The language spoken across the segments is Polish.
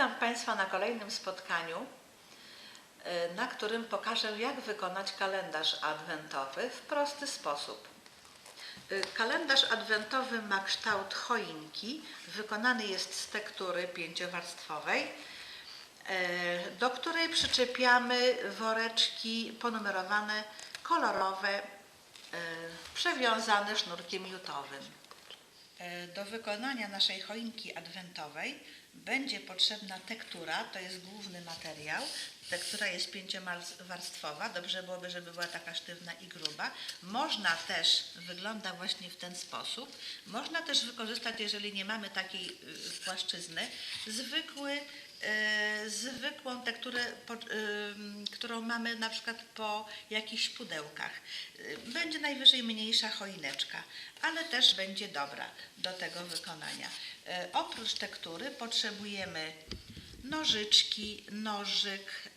Witam Państwa na kolejnym spotkaniu, y, na którym pokażę, jak wykonać kalendarz adwentowy w prosty sposób. Y, Kalendarz adwentowy ma kształt choinki. Wykonany jest z tektury pięciowarstwowej, y, do której przyczepiamy woreczki ponumerowane, kolorowe, przewiązane sznurkiem jutowym. E, Do wykonania naszej choinki adwentowej będzie potrzebna tektura, to jest główny materiał. Tektura jest pięciowarstwowa, dobrze byłoby, żeby była taka sztywna i gruba. Można też, wygląda właśnie w ten sposób, można też wykorzystać, jeżeli nie mamy takiej y, płaszczyzny, zwykły, zwykłą tekturę, po, y, którą mamy na przykład po jakichś pudełkach. Y, Będzie najwyżej mniejsza choineczka, ale też będzie dobra do tego wykonania. Oprócz tektury potrzebujemy nożyczki, nożyk,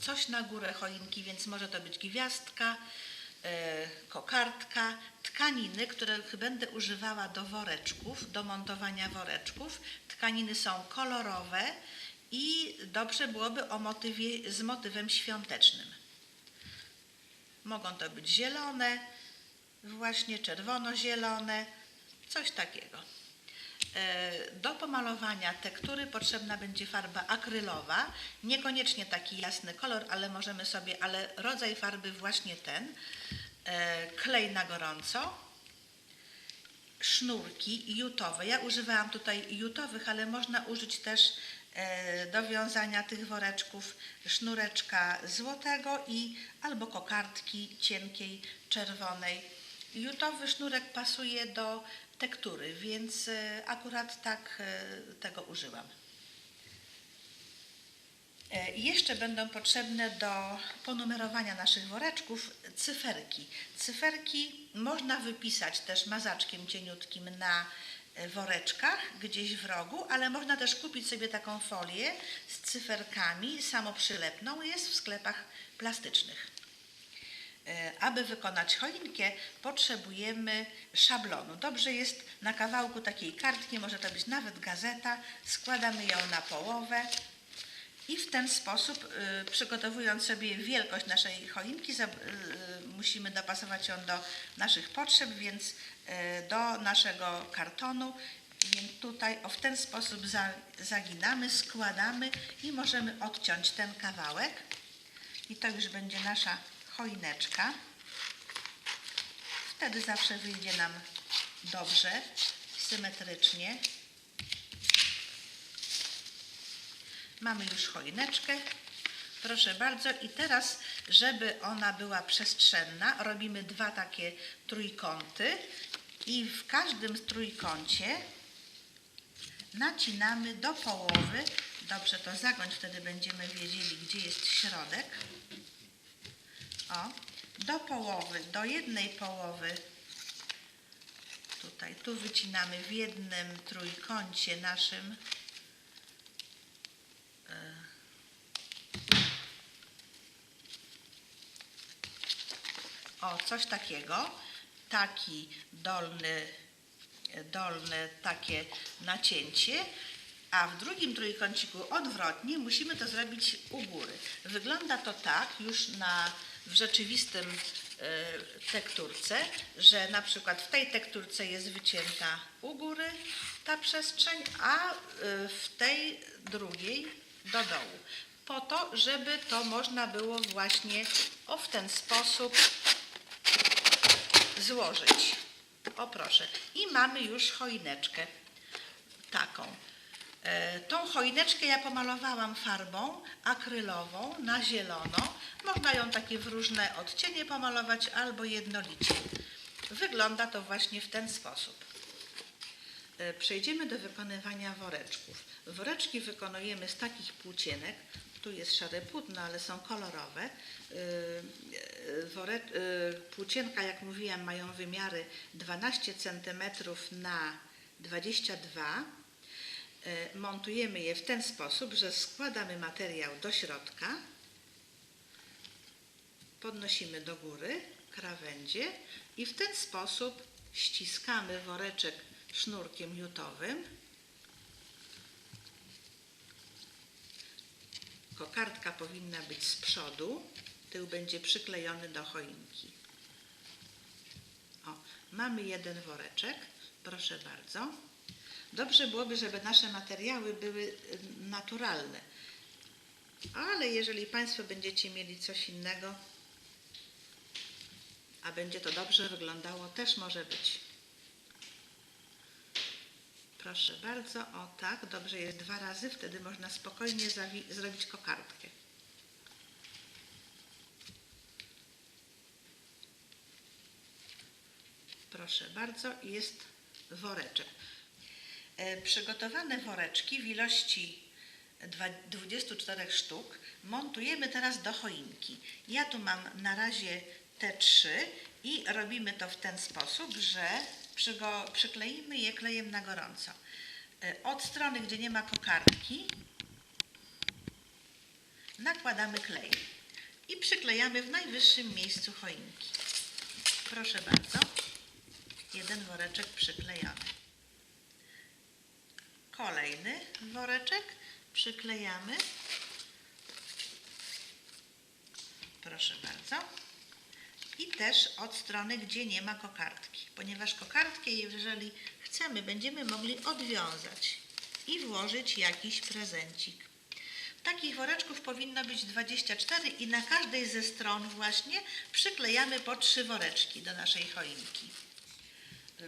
coś na górę choinki, więc może to być gwiazdka, kokardka, tkaniny, których będę używała do woreczków, do montowania woreczków. Tkaniny są kolorowe i dobrze byłoby o motywie, z motywem świątecznym. Mogą to być zielone, właśnie czerwono-zielone, coś takiego. E, Do pomalowania tektury potrzebna będzie farba akrylowa, niekoniecznie taki jasny kolor, ale możemy sobie, ale rodzaj farby właśnie ten, klej na gorąco, sznurki jutowe. Ja używałam tutaj jutowych, ale można użyć też e, do wiązania tych woreczków sznureczka złotego i albo kokardki cienkiej, czerwonej. Jutowy sznurek pasuje do tektury, więc e, akurat tak e, tego użyłam. Jeszcze będą potrzebne do ponumerowania naszych woreczków cyferki. Cyferki można wypisać też mazaczkiem cieniutkim na e, woreczkach gdzieś w rogu, ale można też kupić sobie taką folię z cyferkami samoprzylepną, jest w sklepach plastycznych. E, Aby wykonać choinkę, potrzebujemy szablonu. Dobrze jest na kawałku takiej kartki, może to być nawet gazeta, składamy ją na połowę i w ten sposób, y, przygotowując sobie wielkość naszej choinki, y, musimy dopasować ją do naszych potrzeb, więc y, do naszego kartonu. Więc tutaj o, w ten sposób za, zaginamy, składamy i możemy odciąć ten kawałek. I to już będzie nasza choineczka. Wtedy zawsze wyjdzie nam dobrze, symetrycznie. Mamy już choineczkę. Proszę bardzo. I teraz, żeby ona była przestrzenna, robimy dwa takie trójkąty i w każdym trójkącie nacinamy do połowy. Dobrze to zagoń, wtedy będziemy wiedzieli, gdzie jest środek. O, do połowy, do jednej połowy. Tutaj, tu wycinamy w jednym trójkącie naszym O, coś takiego. Taki dolny, dolne takie nacięcie. A w drugim trójkąciku odwrotnie musimy to zrobić u góry. Wygląda to tak już na, w rzeczywistym e, tekturce, że na przykład w tej tekturce jest wycięta u góry ta przestrzeń, a e, w tej drugiej do dołu. Po to, żeby to można było właśnie o w ten sposób złożyć. O proszę. I mamy już choineczkę taką. E, Tą choineczkę ja pomalowałam farbą akrylową na zielono. Można ją takie w różne odcienie pomalować albo jednolicie. Wygląda to właśnie w ten sposób. E, Przejdziemy do wykonywania woreczków. Woreczki wykonujemy z takich płócienek. Tu jest szare płótno, ale są kolorowe. Wore, e, płócienka, jak mówiłam, mają wymiary 12 cm na 22 E, Montujemy je w ten sposób, że składamy materiał do środka, podnosimy do góry krawędzie i w ten sposób ściskamy woreczek sznurkiem jutowym. Kokardka powinna być z przodu, tył będzie przyklejony do choinki. O, mamy jeden woreczek, proszę bardzo. Dobrze byłoby, żeby nasze materiały były naturalne. Ale jeżeli Państwo będziecie mieli coś innego, a będzie to dobrze wyglądało, też może być. Proszę bardzo, o tak, dobrze jest dwa razy, wtedy można spokojnie zrobić kokardkę. Proszę bardzo, jest woreczek. E, Przygotowane woreczki w ilości dwa- 24 sztuk montujemy teraz do choinki. Ja tu mam na razie te trzy i robimy to w ten sposób, że przykleimy je klejem na gorąco. E, Od strony, gdzie nie ma kokardki, nakładamy klej i przyklejamy w najwyższym miejscu choinki. Proszę bardzo, jeden woreczek przyklejony. Kolejny woreczek przyklejamy. Proszę bardzo. I też od strony, gdzie nie ma kokardki, ponieważ kokardkę, jeżeli chcemy, będziemy mogli odwiązać i włożyć jakiś prezencik. Takich woreczków powinno być 24 i na każdej ze stron właśnie przyklejamy po trzy woreczki do naszej choinki.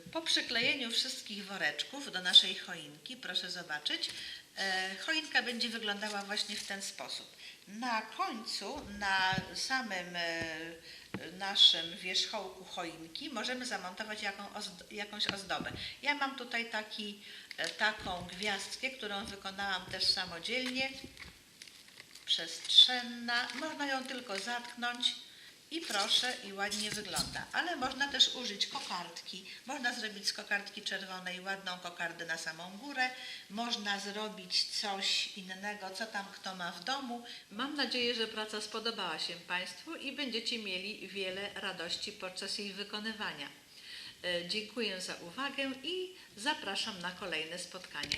Po przyklejeniu wszystkich woreczków do naszej choinki, proszę zobaczyć, e, choinka będzie wyglądała właśnie w ten sposób. Na końcu, na samym e, naszym wierzchołku choinki możemy zamontować jaką, jakąś ozdobę. Ja mam tutaj taki, e, taką gwiazdkę, którą wykonałam też samodzielnie, przestrzenna. Można ją tylko zatknąć i proszę, i ładnie wygląda. Ale można też użyć kokardki. Można zrobić z kokardki czerwonej ładną kokardę na samą górę. Można zrobić coś innego, co tam kto ma w domu. Mam nadzieję, że praca spodobała się Państwu i będziecie mieli wiele radości podczas jej wykonywania. E, Dziękuję za uwagę i zapraszam na kolejne spotkanie.